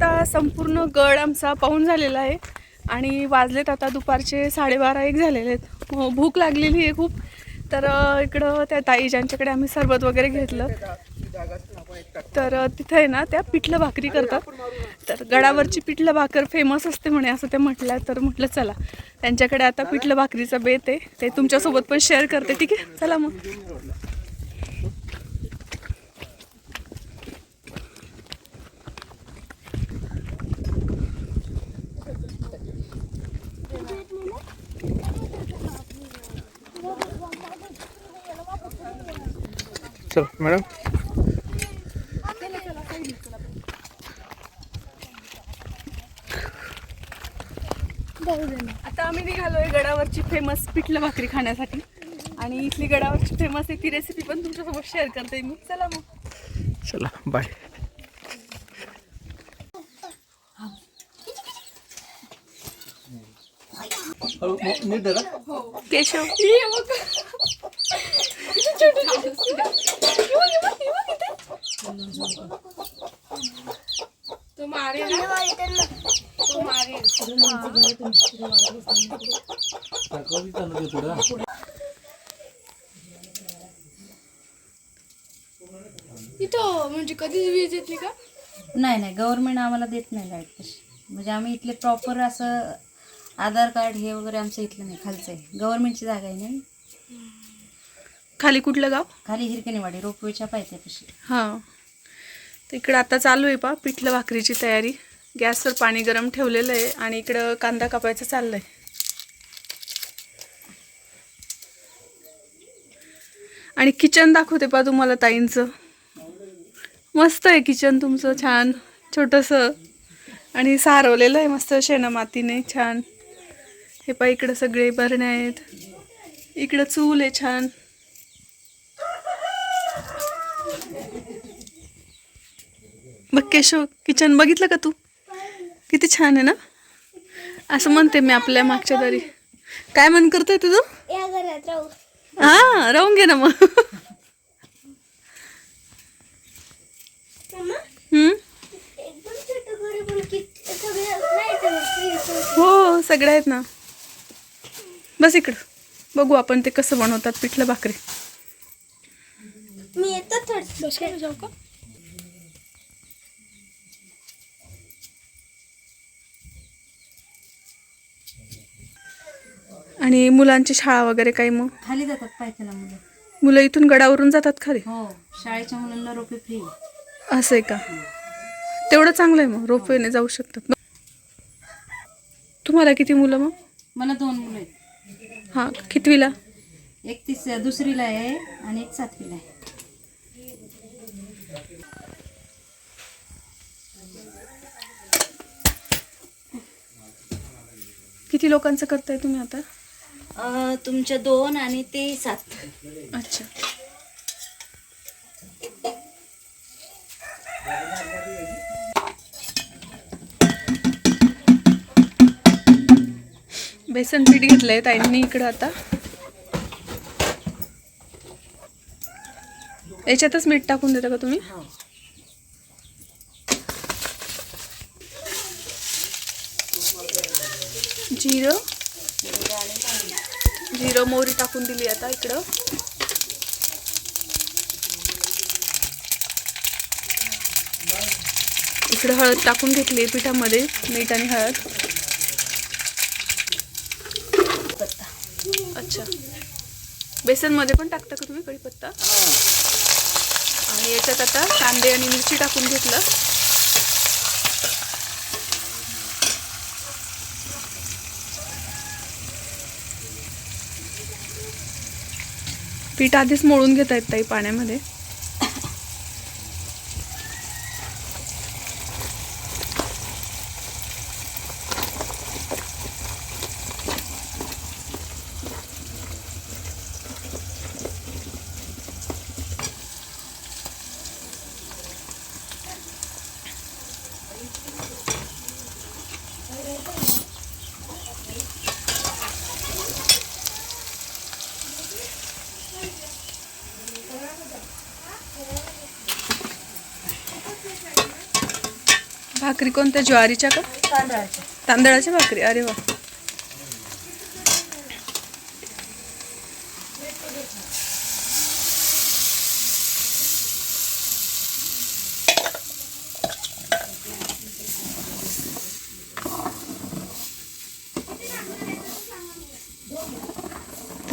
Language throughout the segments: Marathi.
आता संपूर्ण गड आमचा पाहून झालेला आहे. आणि वाजलेत आता दुपारचे साडेबारा एक झालेले आहेत. हो, भूक लागलेली आहे खूप. तर इकडं त्या ताई ज्यांच्याकडे आम्ही सरबत वगैरे घेतलं तर तिथं आहे ना त्या पिठलं भाकरी करतात. तर गडावरची पिठलं भाकर फेमस असते म्हणे असं ते म्हटलं तर म्हटलं चला त्यांच्याकडे आता पिठलं भाकरीचा बेत आहे. ते तुमच्यासोबत पण शेअर करते. ठीक आहे? चला मग. चल मॅडम. आता आम्ही निघालोय गडावरची फेमस पिठलं भाकरी खाण्यासाठी. आणि इथली गडावरची फेमस आहे ती रेसिपी पण तुमच्यासोबत शेअर करते मी. चला मग. चला बाय धरा. केशव. तो तो इथं म्हणजे कधीच वीज येते का नाही नाही गव्हर्नमेंट आम्हाला देत नाही लाइट तशी म्हणजे आम्ही इथले प्रॉपर असं आधार कार्ड हे वगैरे आमचं इथलं नाही खालचं आहे. गव्हर्नमेंटची जागा आहे नाही खाली कुठलं गाव? खाली हिरकणीवाडी रोपवेच्या पायथ्यापाशी. हां. तर इकडं आता चालू आहे पा पिठलं भाकरीची तयारी. गॅसवर पाणी गरम ठेवलेलं आहे आणि इकडं कांदा कापायचं चाललं आहे आणि किचन दाखवते पा तुम्हाला ताईंचं. मस्त आहे किचन तुमचं छान. छोटंसं. आणि सारवलेलं आहे मस्त शेणं मातीने छान. हे पा इकडं सगळे भरणे आहेत. इकडं चूल आहे छान. बघ केशव किचन बघितलं का तू? किती छान आहे ना? असं म्हणते मी आपल्या मागच्या दारी. काय मन करतोय तुझं या घरात राहू. हा राहून घे ना मग. हो सगळे आहेत ना. बस इकडं. बघू आपण ते कसं बनवतात पिठलं भाकरी. मी येतो थोडं. जाऊ का? आणि मुलांची शाळा वगैरे काही मग? खाली जातात पायथ्याला मुलं. मुलं इथून गडावरून जातात खाली? हो शाळेच्या मुलांना रोपे फ्री असं आहे का? तेवढं चांगलं आहे मग रोपवेने जाऊ शकतात. तुम्हाला किती मुलं मग? मला दोन मुलं आहेत. हां कितवीला? एक तीस दुसरीला आहे आणि एक सातवीला आहे. किती लोकांचं करताय तुम्ही आता? तुमच्या दोन आणि ते सात. अच्छा. बेसन पीठ घेतलंय ताईंनी इकडं आता. याच्यातच मीठ टाकून देता का तुम्ही? जिरं. जिरं मोहरी टाकून दिली आता इकडं. इकडं हळद टाकून घेतली पिठामध्ये मीठ आणि हळद. अच्छा. बेसनमध्ये पण टाकता का तुम्ही कढीपत्ता? आणि याच्यात आता कांदे आणि मिरची टाकून घेतलं. पीठ आधीच मळून घेता येत ताई पाण्यामध्ये. भाकरी कोणत्या? ज्वारीच्या का? तांदळाचे तांदळाच्या भाकरी. अरे वा.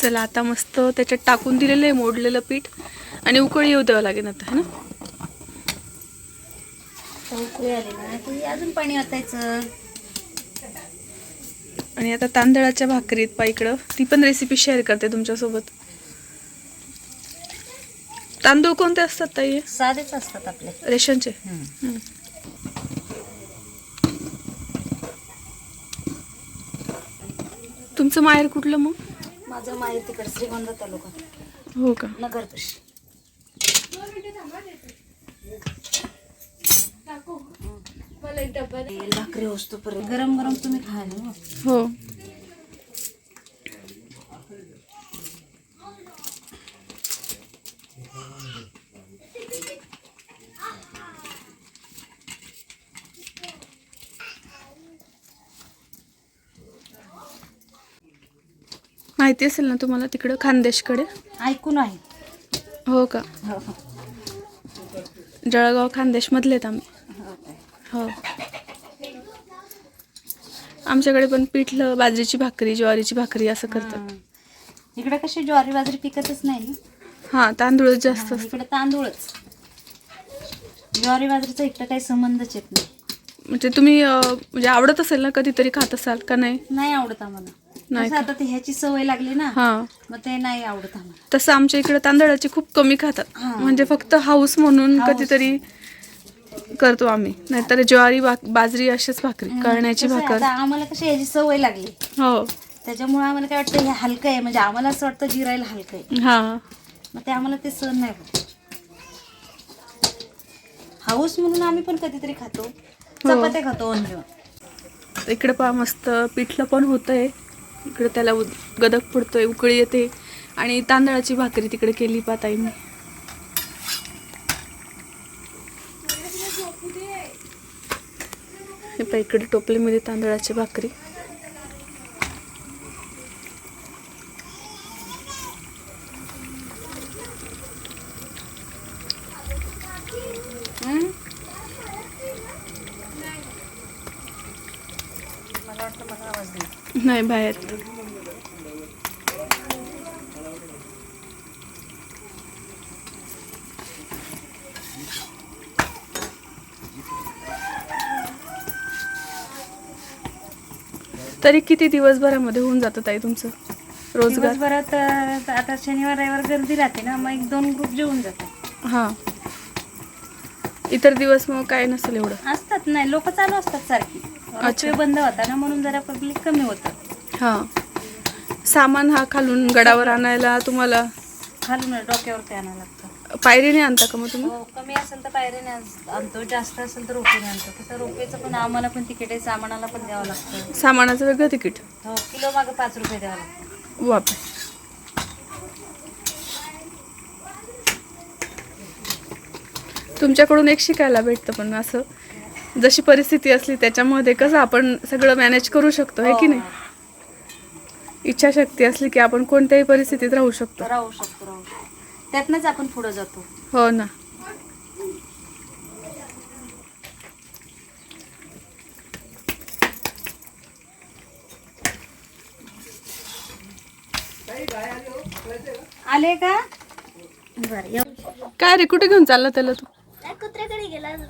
चला आता मस्त त्याच्यात टाकून दिलेलं आहे मोडलेलं पीठ. आणि उकळी येऊ द्यावं लागेल आता है ना? उकळी आली ना की अजून पाणी ओतायचं. आणि आता तांदळाच्या भाकरीत पा इकडं. ती पण रेसिपी शेअर करते तुमच्यासोबत. तांदूळ कोणते असतात ताई? साधेच असतात आपले. रेशनचे. तुमचं माहेर कुठलं मग? माझं माहेर तिकडे श्रीगोंदा तालुका. हो का? नगर भाकरी असतो पर्यंत गरम गरम तुम्ही खायला हो. हो. माहिती असेल ना तुम्हाला तिकडं खानदेशकडे? ऐकून आहे. हो का? हो. जळगाव खानदेशमधले आहेत आम्ही. हो. आमच्याकडे पण पिठलं बाजरीची भाकरी ज्वारीची भाकरी असं करतात. इकडे कशी ज्वारी बाजरी पिकतच नाही. ना. हां तांदूळ जास्त असतात. इकडे तांदूळच. ज्वारी बाजरीचा इकडे काही संबंधच येत नाही. म्हणजे तुम्ही अं, म्हणजे आवडत असेल ना कधीतरी खात असाल का नाही? नाही आवडत आम्हाला. नाही कसं आता ते ह्याची सवय लागली ना हां. मग ते नाही आवडत आम्हाला. तसं आमच्या इकडे तांदळाची खूप कमी खातात. हां. म्हणजे फक्त हाऊस म्हणून हाऊस. कधीतरी करतो आम्ही. नाहीतर ज्वारी बाजरी अशीच भाकरी कळण्याची आहे, भाकर. आम्हाला कशी याची सवय लागली. हो. त्याच्यामुळे आम्हाला काय वाटतं हे हलकं आहे. म्हणजे आम्हाला असं वाटतं जिरायला हलकं आहे. हां. मग ते आम्हाला ते सहन नाही होत हाऊस म्हणून आम्ही पण कधीतरी खातो. चपात्या खातो ओनली इकडे पहा मस्त पिठलं पण होतंय. इकडे त्याला गदक पडतोय उकळी येते. आणि तांदळाची भाकरी तिकडे केली पा ताईंनी. हे पहा इकडे टोपलीमध्ये तांदळाची भाकरी. मला वाटतं मला आवाज दे नाही बाहेर. तरी किती दिवसभरामध्ये होऊन जातं ताई तुमचं? रोजगार? दिवसभरात अं, आता शनिवार रविवार गर्दी राहते ना मग एक दोन ग्रुप जेवून जातात. हां. इतर दिवस मग काय नसेल एवढं? असतात नाही लोक चालू असतात सारखी. रोपवे बंद होता ना म्हणून जरा पब्लिक कमी होतं. हां. सामान हा खालून गडावर आणायला तुम्हाला? खालून डोक्यावरती आणावं लागतं. पायरीने आणता का मग तुम्ही? हो कमी असेल तर पायरीने आण- आणतो. जास्त असेल तर रोपेने आणतो. कसं रोपेचं पण आम्हाला पण तिकीट आहे सामानाला पण द्यावं लागतं. सामानाचं वेगळं तिकीट. हो किलो मागं पाच रुपये द्यावं लागतं. बापरे. तुमच्याकडून एक शिकायला भेटतं पण असं. जशी परिस्थिती असली त्याच्यामध्ये कसं आपण सगळं मॅनेज करू शकतो आहे की नाही? इच्छाशक्ती असली की आपण कोणत्याही परिस्थितीत राहू शकतो. राहू शकतो राहू शकतो. त्यातनंच आपण पुढे जातो. हो ना. आले का? बरं काय रे कुठे घेऊन चालला त्याला तू? कुत्र्याकडे गेला ते.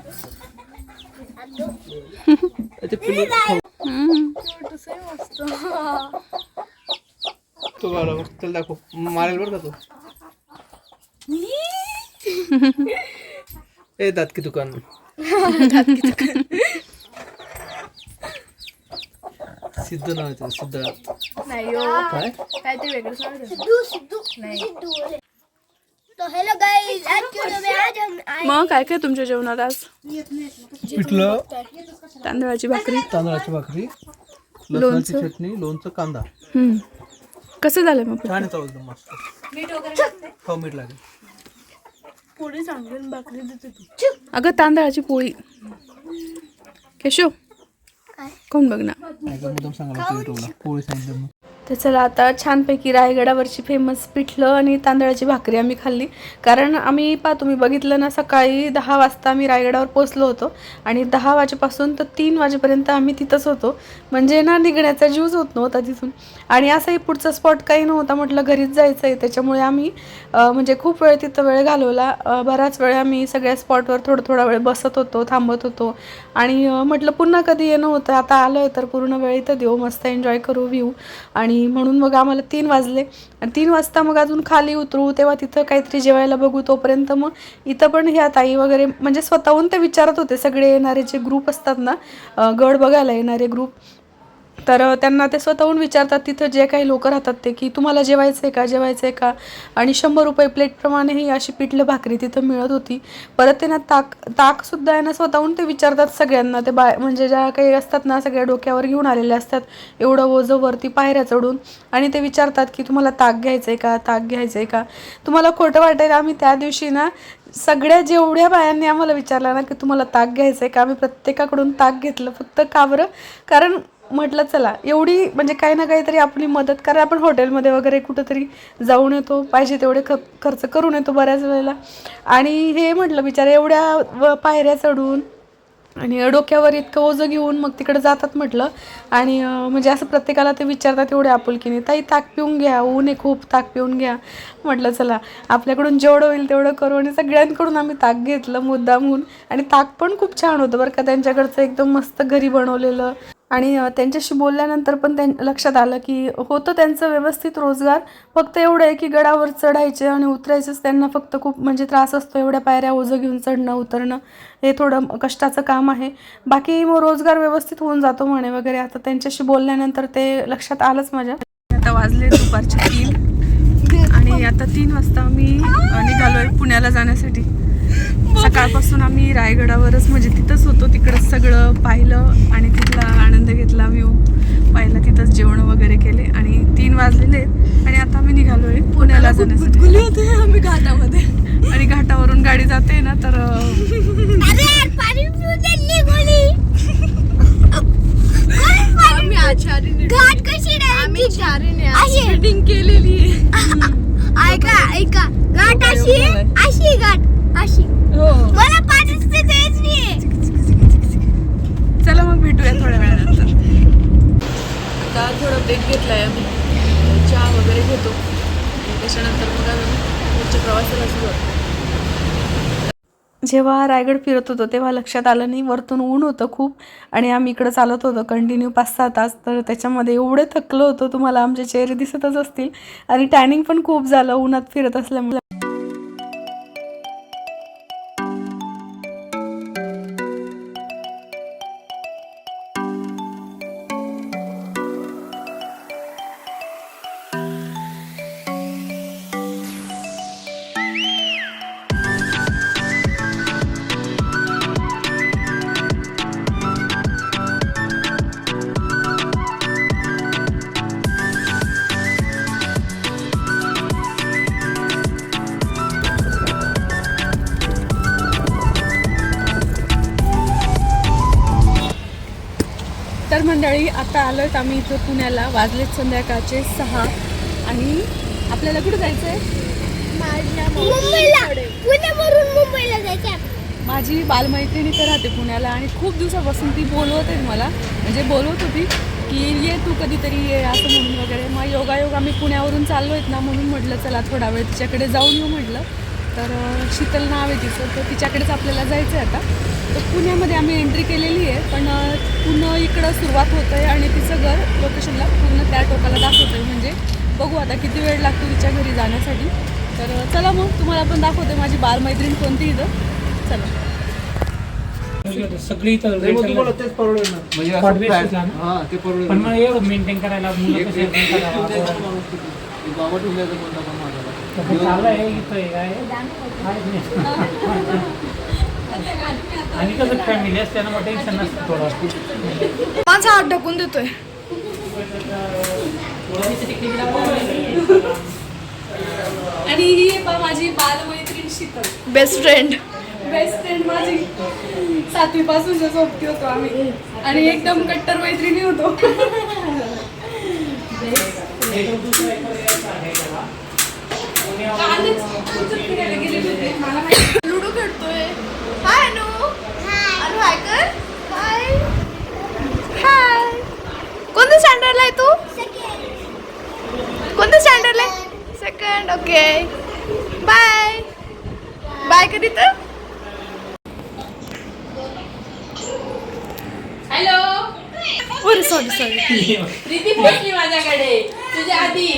त्याला दाखव. मारेल बरं का तो? ए दात की दुकान सिद्ध नाव आहे त्याचं, सिद्ध काय काय ते वेगळं सिद्धू सिद्धू सिद्धू बोले तो हेलो गाइस आज के वीडियो में आज हम आए मग काय काय तुमच्या जेवणात आज पिठलं तांदळाची भाकरी तांदळाची भाकरी लसणाची लोणचं. चटणी लोणचं कांदा हम्म. कसं झालं मग छान येतो एकदम मस्त मीठ अगं तांदळाची पोळी. केशव कोण मुद्दाम लागतो युट्यूबला पोळी सांगितलं तर चला आता छानपैकी रायगडावरची फेमस पिठलं आणि तांदळाची भाकरी आम्ही खाल्ली. कारण आम्ही पा तुम्ही बघितलं ना सकाळी दहा वाजता आम्ही रायगडावर पोचलो होतो आणि दहा वाजेपासून तर तीन वाजेपर्यंत आम्ही तिथंच होतो. म्हणजे ना निघण्याचा जीवच होत नव्हता तिथून. आणि असंही पुढचा स्पॉट काही नव्हता म्हटलं घरीच जायचं आहे त्याच्यामुळे आम्ही म्हणजे खूप वेळ तिथं वेळ घालवला. बराच वेळ आम्ही सगळ्या स्पॉटवर थोडं थोडा वेळ बसत होतो थांबत होतो. आणि म्हटलं पुन्हा कधी येणं होतं आता आलं आहे तर पूर्ण वेळ इथं देऊ मस्त एन्जॉय करू व्ह्यू. आणि म्हणून मग आम्हाला तीन वाजले. आणि तीन वाजता मग अजून खाली उतरू तेव्हा तिथं काहीतरी जेवायला बघू तोपर्यंत मग इथं पण ह्या ताई वगैरे म्हणजे स्वतःहून ते विचारत होते सगळे येणारे जे ग्रुप असतात ना गड बघायला येणारे ग्रुप तर त्यांना ते स्वतःहून विचारतात तिथं जे काही लोक राहतात ते की तुम्हाला जेवायचं आहे का जेवायचं आहे का? आणि शंभर रुपये प्लेटप्रमाणे ही अशी पिठलं भाकरी तिथं मिळत होती. परत ते ना ताक ताकसुद्धा आहे ना स्वतःहून ते विचारतात सगळ्यांना. ते बाय म्हणजे ज्या काही असतात ना सगळ्या डोक्यावर घेऊन आलेले असतात. एवढं ओझं वरती पायऱ्या चढून. आणि ते विचारतात की तुम्हाला ताक घ्यायचं आहे का ताक घ्यायचं आहे का? तुम्हाला खोटं वाटेल आम्ही त्या दिवशी ना सगळ्या जेवढ्या बायांनी आम्हाला विचारलं ना की तुम्हाला ताक घ्यायचं आहे का आम्ही प्रत्येकाकडून ताक घेतलं. फक्त का बरं? कारण म्हटलं चला एवढी म्हणजे काही ना काहीतरी आपली मदत कारण आपण हॉटेलमध्ये वगैरे कुठंतरी जाऊन येतो पाहिजे तेवढे ख खर्च करून येतो बऱ्याच वेळेला. आणि हे म्हटलं बिचारा एवढ्या व पायऱ्या चढून आणि डोक्यावर इतकं ओझं घेऊन मग तिकडे जातात म्हटलं. आणि म्हणजे असं प्रत्येकाला ते विचारतात एवढ्या आपुलकीने ताई ताक पिऊन घ्या ऊन आहे खूप ताक पिऊन घ्या. म्हटलं चला आपल्याकडून जेवढं होईल तेवढं करू आणि सगळ्यांकडून आम्ही ताक घेतलं मुद्दामहून. आणि ताक पण खूप छान होतं बरं का त्यांच्याकडचं एकदम मस्त घरी बनवलेलं. आणि त्यांच्याशी बोलल्यानंतर पण त्यां लक्षात आलं की होतं त्यांचं व्यवस्थित रोजगार. फक्त एवढं आहे की गडावर चढायचे आणि उतरायचंच त्यांना फक्त खूप म्हणजे त्रास असतो एवढ्या पायऱ्या ओझं घेऊन चढणं उतरणं हे थोडं कष्टाचं काम आहे. बाकी मग रोजगार व्यवस्थित होऊन जातो म्हणे वगैरे. आता त्यांच्याशी बोलल्यानंतर ते लक्षात आलंच माझ्या. आता वाजले दुपारचे तीन आणि आता तीन वाजता मी अ, निघालोय पुण्याला जाण्यासाठी. सकाळपासून आम्ही रायगडावरच म्हणजे तिथंच होतो तिकडंच सगळं पाहिलं आणि तिथला आनंद घेतला व्ह्यू पाहिला तिथंच जेवण वगैरे केले आणि तीन वाजलेले आहेत. आणि आता आम्ही निघालोय पुण्याला जाण्यासाठी. होते आम्ही घाटामध्ये. आणि घाटावरून गाडी जाते ना तर निघोली आम्ही आचारी घाट कशी आम्ही चारी केलेली ऐका ऐका. घाट अशी अशी घाट. अशी हो. मला पाठच तेच नाही चला मग भेटूया थोड्या वेळानंतर. आता थोडा ब्रेक घेतलाय आम्ही. चहा वगैरे घेतो. त्याच्यानंतर मग आम्ही पुढच्या प्रवासाला सुरुवात जेव्हा रायगड फिरत होतो तेव्हा लक्षात आलं नाही वरतून ऊन होतं खूप. आणि आम्ही इकडं चालत होतो कंटिन्यू पाच सहा तास. तर त्याच्यामध्ये एवढे थकलो होतो तुम्हाला आमचे चेहरे दिसतच असतील. आणि टॅनिंग पण खूप झालं उन्हात फिरत असल्यामुळे. मंडळी आता आलो आहेत आम्ही इथं पुण्याला. वाजलेत संध्याकाळचे सहा. आणि आपल्याला कुठं जायचं आहे माझी बालमैत्रिणी तर राहते पुण्याला आणि खूप दिवसापासून ती बोलवत आहे मला. म्हणजे बोलवत होती की ये तू कधीतरी ये असं म्हणून वगैरे. मग योगायोग आम्ही पुण्यावरून चाललो आहेत ना म्हणून म्हटलं चला थोडा वेळ तिच्याकडे जाऊन येऊ म्हटलं. तर शीतल नाव आहे तिचं तर तिच्याकडेच आपल्याला जायचं आहे आता तर पुण्यामध्ये आम्ही एंट्री केलेली आहे पण पुन्हा इकडं सुरुवात होतं आहे आणि तिचं घर लोकेशनला पूर्ण त्या टोकाला दाखवतं आहे म्हणजे बघू आता किती वेळ लागतो तिच्या घरी जाण्यासाठी तर चला मग तुम्हाला पण दाखवते माझी बालमैत्रीण कोणती इथं चला सगळी इथं नाही, मग rate तुम्हाला ला- तेच परवडेल ना म्हणजे flat- ला ना? हा ते परवडेल पण मेंटेन करायला मुलं एक- एक- एक? एक पण हे. आणि कसं फॅमिली असते ना मग टेन्शन नसतं थोडं. माझा हात ढकून देतोय. आणि ही माझी बालमैत्रीण Sheetal best friend best friend माझी. सातवी पासूनच्या सोबती होतो आम्ही. आणि एकदम कट्टर मैत्रिणी होतो कालच कुठं फिरायला गेलेले होते. मला माहिती लुडो खेळतोय. हाय अनु. अनु हाय कर. हाय. हाय. कोणत्या स्टँडर्डला आहे तू? कोणत्या स्टँडर्डला आहे? सेकंड ओके बाय बाय कधी तर. हॅलो सॉरी सॉरी प्रीती पोहोचली माझ्याकडे. तुझ्या आधी.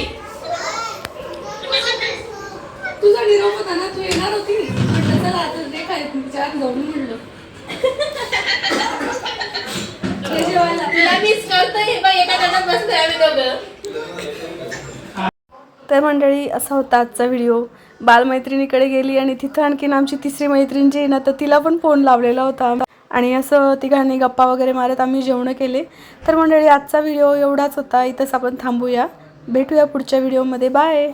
तुझा निरोप होता ना तू येणार होती? म्हटलं चला आता ते काय तुमच्या आत जाऊन म्हणलं. ये जेवायला. तुला मिस करतोय बघ एका गटात बसतोय आम्ही दोघं. तर मंडळी असा होता आजचा व्हिडिओ. बालमैत्रिणीकडे गेली आणि तिथं आणखीन आमची तिसरी मैत्रीण जी आहे ना तर तिला पण फोन लावलेला होता. आणि असं तिघांनी गप्पा वगैरे मारत आम्ही जेवणं केले. तर मंडळी आजचा व्हिडिओ एवढाच होता. इथंच आपण थांबूया. भेटूया पुढच्या व्हिडिओमध्ये. बाय!